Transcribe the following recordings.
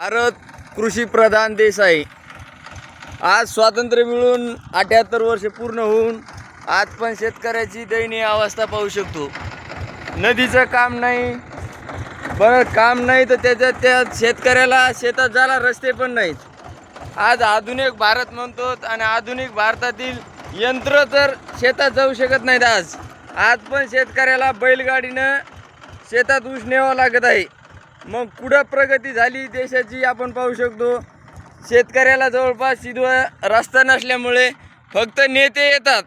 भारत कृषीप्रधान देश आहे. आज स्वातंत्र्य मिळून अठ्याहत्तर वर्ष पूर्ण होऊन आज पण शेतकऱ्याची दयनीय अवस्था पाहू शकतो. नदीचं काम नाही. बरं काम नाही तर त्याच्यात त्या शेतकऱ्याला शेतात जायला रस्ते पण नाहीत. आज आधुनिक भारत म्हणतो आणि आधुनिक भारतातील यंत्र तर शेतात जाऊ शकत नाहीत आज. आज पण शेतकऱ्याला बैलगाडीनं शेतात ऊस न्यावं लागत आहे. मग कुठं प्रगती झाली देशाची आपण पाहू शकतो. शेतकऱ्याला जवळपास सिधवा रस्ता नसल्यामुळे फक्त नेते येतात.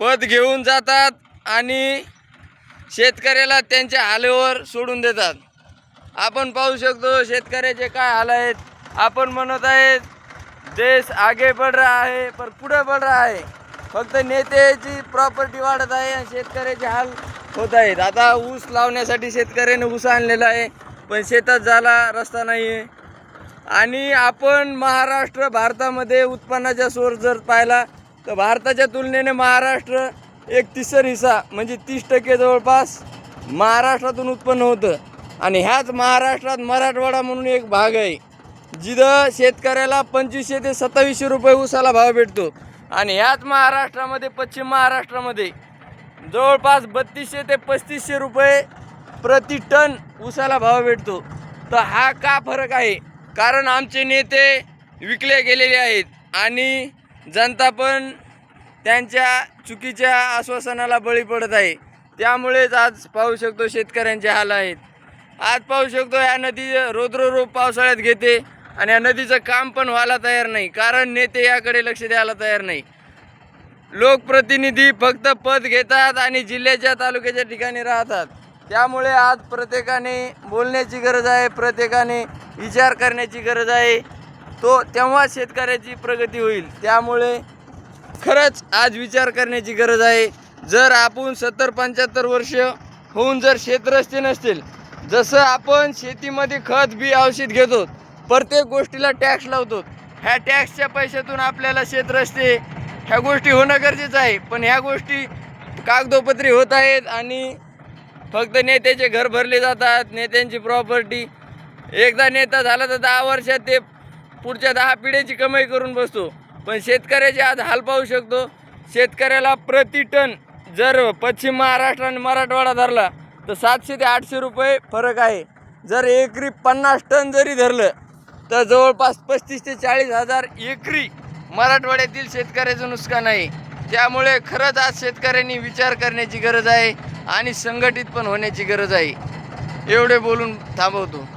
पद घेऊन जातात आणि शेतकऱ्याला त्यांच्या हालेवर सोडून देतात. आपण पाहू शकतो शेतकऱ्याचे काय हाल आहेत. आपण म्हणत आहेत देश आगे बढ़ रहा आहे पर पुढे बढ़ रहा आहे फक्त नेत्याची प्रॉपर्टी वाढत आहे आणि शेतकऱ्याचे हाल होत आहेत. आता ऊस लावण्यासाठी शेतकऱ्याने ऊस आणलेला आहे पण शेतात झाला रस्ता नाही आहे आणि आपण महाराष्ट्र भारतामध्ये उत्पन्नाचा सोर्स जर पाहिला तर भारताच्या तुलनेने महाराष्ट्र एक तिसर हिस्सा म्हणजे तीस टक्के जवळपास महाराष्ट्रातून उत्पन्न होतं. आणि ह्याच महाराष्ट्रात मराठवाडा म्हणून एक भाग आहे जिथं शेतकऱ्याला पंचवीसशे ते सत्तावीसशे रुपये उसाला भाव भेटतो. आणि ह्याच महाराष्ट्रामध्ये पश्चिम महाराष्ट्रामध्ये जवळपास बत्तीसशे ते पस्तीसशे रुपये प्रति टन उसाला भाव भेटतो. तर हा का फरक आहे? कारण आमचे नेते विकले गेलेले आहेत आणि जनता पण त्यांच्या चुकीच्या आश्वासनाला बळी पडत आहे. त्यामुळेच आज पाहू शकतो शेतकऱ्यांचे हाल आहेत. आज पाहू शकतो या नदी रुद्ररोप पावसाळ्यात घेते आणि या नदीचं काम पण व्हायला तयार नाही. कारण नेते याकडे लक्ष द्यायला तयार नाही. लोकप्रतिनिधी फक्त पद घेतात आणि जिल्ह्याच्या तालुक्याच्या ठिकाणी राहतात. त्यामुळे आज प्रत्येकाने बोलण्याची गरज आहे प्रत्येकाने विचार करण्याची गरज आहे. तो तेव्हा शेतकऱ्याची प्रगती होईल. त्यामुळे खरंच आज विचार करण्याची गरज आहे. जर आपण सत्तर पंच्याहत्तर वर्ष होऊन जर शेतरस्ते नसतील जसं आपण शेतीमध्ये खत बी औषध घेतो प्रत्येक गोष्टीला टॅक्स लावतो. ह्या टॅक्सच्या पैशातून आपल्याला शेतरस्ते ह्या गोष्टी होणं गरजेचं आहे. पण ह्या गोष्टी कागदोपत्री होत आहेत आणि फक्त नेत्याचे घर भरले जातात नेत्यांची प्रॉपर्टी एकदा नेता झाला तर दहा वर्षात ते पुढच्या दहा पिढ्याची कमाई करून बसतो. पण शेतकऱ्याचे आज हाल पाहू शकतो. शेतकऱ्याला प्रति टन जर पश्चिम महाराष्ट्र आणि मराठवाडा धरला तर सातशे ते आठशे रुपये फरक आहे. जर एकरी पन्नास टन जरी धरलं तर जवळपास पस्तीस ते चाळीस हजार एकरी मराठवाड्यातील शेतकऱ्याचं नुकसान आहे. त्यामुळे खरंच आज शेतकऱ्यांनी विचार करण्याची गरज आहे आणि संघटित पण होण्याची गरज आहे. एवढे बोलून थांबवतो.